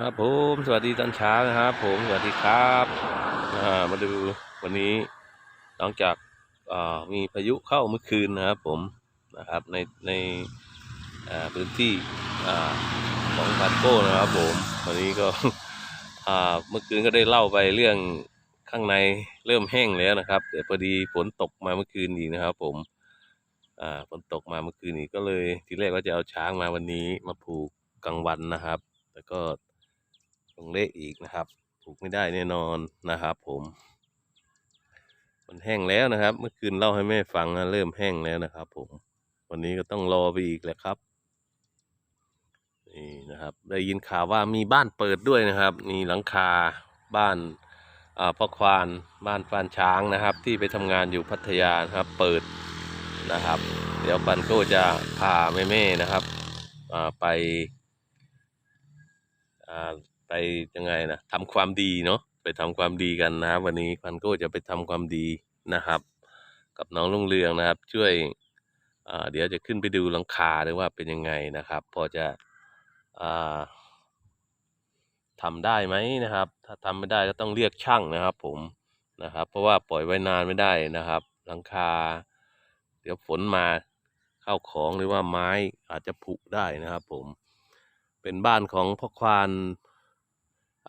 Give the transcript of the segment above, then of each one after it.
ครับผมสวัสดีตอนเช้านะครับ ผมสวัสดีครับมาดูวันนี้หลังจากมีพายุเข้าเมื่อคืนนะครับ ผมนะครับในในพื้นที่ของพานโก้นะครับ ผมวันนี้ก็เมื่อคืนก็ได้เล่าไปเรื่องข้างในเริ่มแห้งแล้วนะครับ แต่พอดีฝนตกมาเมื่อคืนอีกนะครับ ผมฝนตกมาเมื่อคืนนี้ก็เลยทีแรกว่าจะเอาช้างมาวันนี้มาผูกกลางวันนะครับ แต่ก็ ลงเละอีกนะครับถูกไม่ได้แน่นอนนะครับผม มันแห้งแล้วนะครับ เมื่อคืนเล่าให้แม่ฟังนะเริ่มแห้งแล้วนะครับ ผม วันนี้ก็ต้องรอไปอีกแหละครับนี่นะครับ ได้ยินข่าวว่ามีบ้านเปิดด้วยนะครับ มีหลังคาบ้านพ่อควานบ้านฟานช้างนะครับ ที่ไปทำงานอยู่พัทยานะครับเปิดนะครับ เดี๋ยวปันโก็จะพาแม่ๆนะครับไปอ่า ไปยังไงนะทำความดีเนาะไปทำความดีกันนะครับวันนี้พันโก้จะไปทำความดีนะครับ กับน้องลุงเรืองนะครับ ช่วยเดี๋ยวจะขึ้นไปดูหลังคาด้วยว่าเป็นยังไงนะครับ พอจะอ่าทำได้ไหมนะครับ ถ้าทำไม่ได้ก็ต้องเรียกช่างนะครับ ผมนะครับ เพราะว่าปล่อยไว้นานไม่ได้นะครับ หลังคา เดี๋ยวฝนมาเข้าของหรือว่าไม้อาจจะผุได้นะครับ ผมเป็นบ้านของพ่อควาน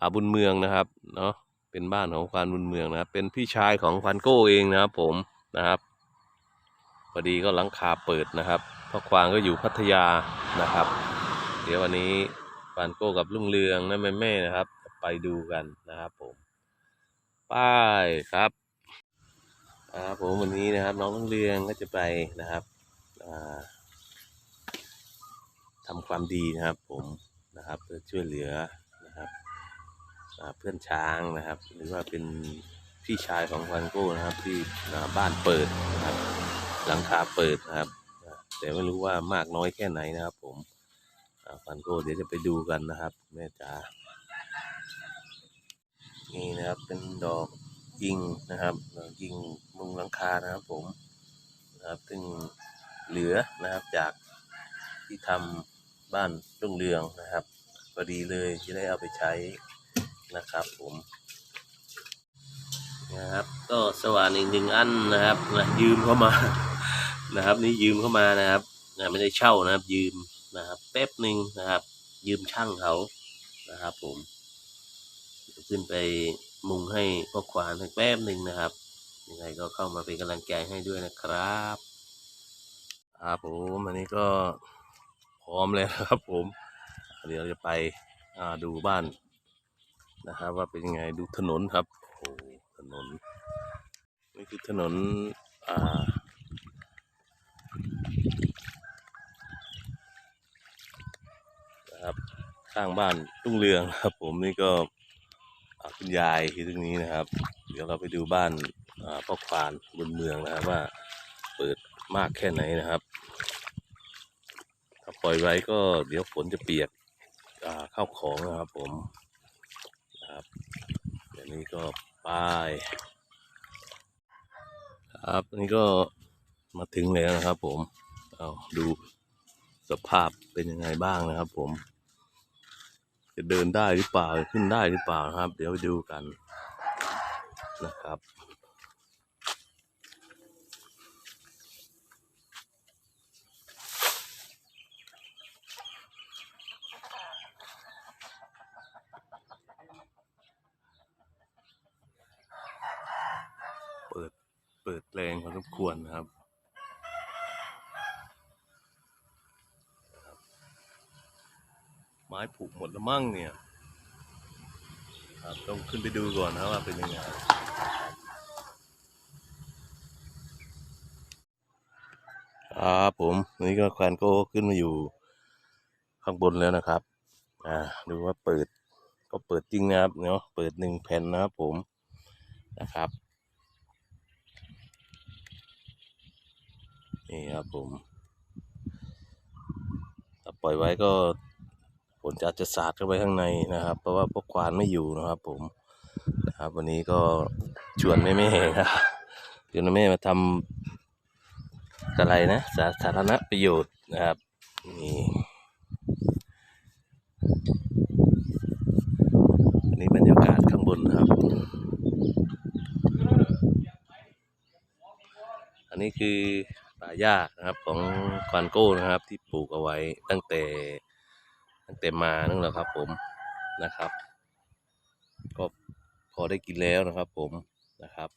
อาบุญเมืองนะครับเนาะเป็นบ้านของควานบุญเมืองนะครับ เป็นพี่ชายของควานโก้เองนะครับ ผมนะครับพอดีก็หลังคาเปิดนะครับพ่อควานก็อยู่พัทยานะครับ เดี๋ยววันนี้ควานโก้กับลุงเรืองนะแม่แม่นะครับ ไปดูกันนะครับ ผมไป้ายครับครับผมวันนี้นะครับ น้องลุงเรืองก็จะไปนะครับอ่าทำความดีนะครับ ผมนะครับเพื่อช่วยเหลือนะครับ เพื่อนช้างนะครับ หรือว่าเป็นพี่ชายของฟันโก้นะครับ ที่บ้านเปิดนะครับ หลังคาเปิดนะครับ แต่ไม่รู้ว่ามากน้อยแค่ไหนนะครับ ผมฟันโก้เดี๋ยวจะไปดูกันนะครับ แม่จ๋านี่นะครับเป็นดอกยิงนะครับดอกยิงมุงหลังคานะครับ ผมนะครับซึ่งเหลือนะครับจากที่ทำบ้านรุ่งเรืองนะครับพอดีเลยที่ได้เอาไปใช้ นะครับผมนะครับก็สว่านอีกหนึ่งอันนะครับนะยืมเข้ามานะครับ นี่ยืมเข้ามานะครับนะไม่ได้เช่านะครับ ยืมนะครับแป๊บหนึ่งนะครับ ยืมช่างเขานะครับ ผมขึ้นไปมุงให้พ่อควานแป๊บหนึ่งนะครับยังไงก็เข้ามาเป็นกำลังใจให้ด้วยนะครับครับผมอันนี้ก็พร้อมแล้วนะครับผม เดี๋ยวจะไปดูบ้าน นะครับว่าเป็นยังไงดูถนนครับโอ้ถนนนี่คือถนนอ่านะครับข้างบ้านตุ้งเรืองครับ ผมนี่ก็อ่าคุณยายที่ตรงนี้นะครับ เดี๋ยวเราไปดูบ้านอ่าพ่อควานบนเมืองนะครับว่าเปิดมากแค่ไหนนะครับ ถ้าปล่อยไว้ก็เดี๋ยวฝนจะเปียกอ่าเข้าของนะครับผม นะครับเดี๋ยวนี้ก็ป้าย ครับอันนี้ก็มาถึงแล้วนะครับ ผมเอาดูสภาพเป็นยังไงบ้างนะครับ ผม จะเดินได้หรือเปล่าขึ้นได้หรือเปล่านะครับ เดี๋ยวไปดูกันนะครับ เปิด เปิดแรงพอสมควรนะครับไม้ผุหมดแล้วมั่งเนี่ยครับต้องขึ้นไปดูก่อนนะว่าเป็นยังไงครับผมนี่ก็แควนโก้ขึ้นมาอยู่ข้างบนแล้วนะครับ อ่าดูว่าเปิดก็เปิดจริงนะครับเนาะเปิดหนึ่งแผ่นนะครับผมนะครับ นี่ครับผมถ้าปล่อยไว้ก็ฝนจะอาจจะสาดเข้าไปข้างในนะครับ เพราะว่าพวกควานไม่อยู่นะครับผมนะครับวันนี้ก็ชวนแม่แม่ครับชวนแม่มาทำอะไรนะสาธารณประโยชน์นะครับนี่บนนะครับ อันนี้คือาหญ้านะครับของควานโก้นะครับ ที่ปลูกเอาไว้ตั้งแต่ตั้งแต่มานั่นแหละครับ ผมนะครับ ก็พอได้กินแล้วนะครับ ผมนะครับ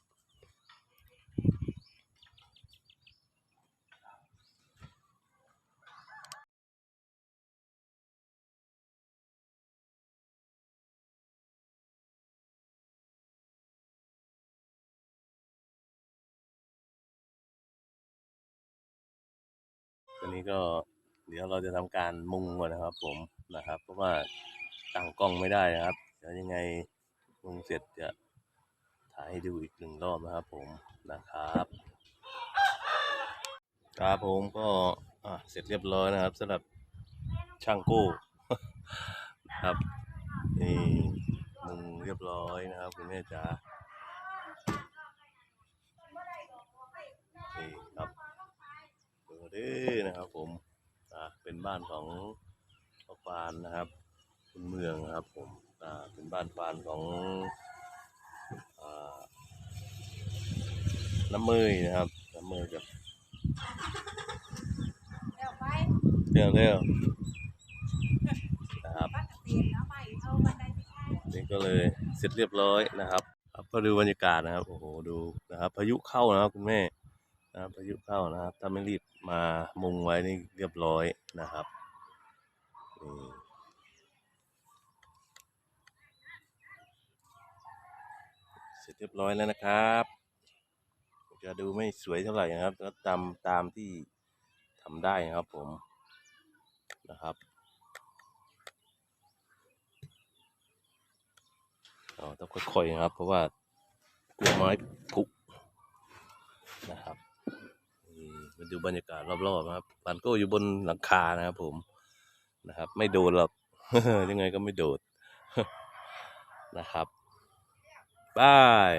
นี้ก็เดี๋ยวเราจะทำการมุงก่อนนะครับ ผมนะครับ เพราะว่าตั้งกล้องไม่ได้นะครับเดี๋ยวยังไงมุงเสร็จจะถ่ายให้ดูอีกหนึ่งรอบนะครับ ผมนะครับครับผมก็อะเสร็จเรียบร้อยนะครับสำหรับช่างโก้ครับนี่มุงเรียบร้อยนะครับคุณแม่จ๋านี่ครับ ดูดินะครับ ผมอ่าเป็นบ้านของพ่อฟานนะครับคุณเมืองนะครับ ผมอ่าเป็นบ้านฟานของอ่าน้ำเมยนะครับน้ำเมยกับแล้วไปเรื่องเรื่องนะครับบ้านตะเตียนแล้วไปเอาบันไดไม่ใช่นี่ก็เลยเสร็จเรียบร้อยนะครับครับก็ดูบรรยากาศนะครับโอ้โหดูนะครับ พายุเข้านะครับคุณแม่ นะครับพายุเข้านะครับ ถ้าไม่รีบมามุงไว้นี่เรียบร้อยนะครับนี่เสร็จเรียบร้อยแล้วนะครับจะดูไม่สวยเท่าไหร่นะครับก็ตามตามที่ทำได้นะครับผมนะครับเราต้องค่อยๆนะครับ เพราะว่ากลัวไม้ผุนะครับนี่มา ดูบรรยากาศรอบๆนะครับปานโก้อยู่บนหลังคานะครับผมนะครับ ไม่โดนหรอกยังไงก็ไม่โดดนะครับบาย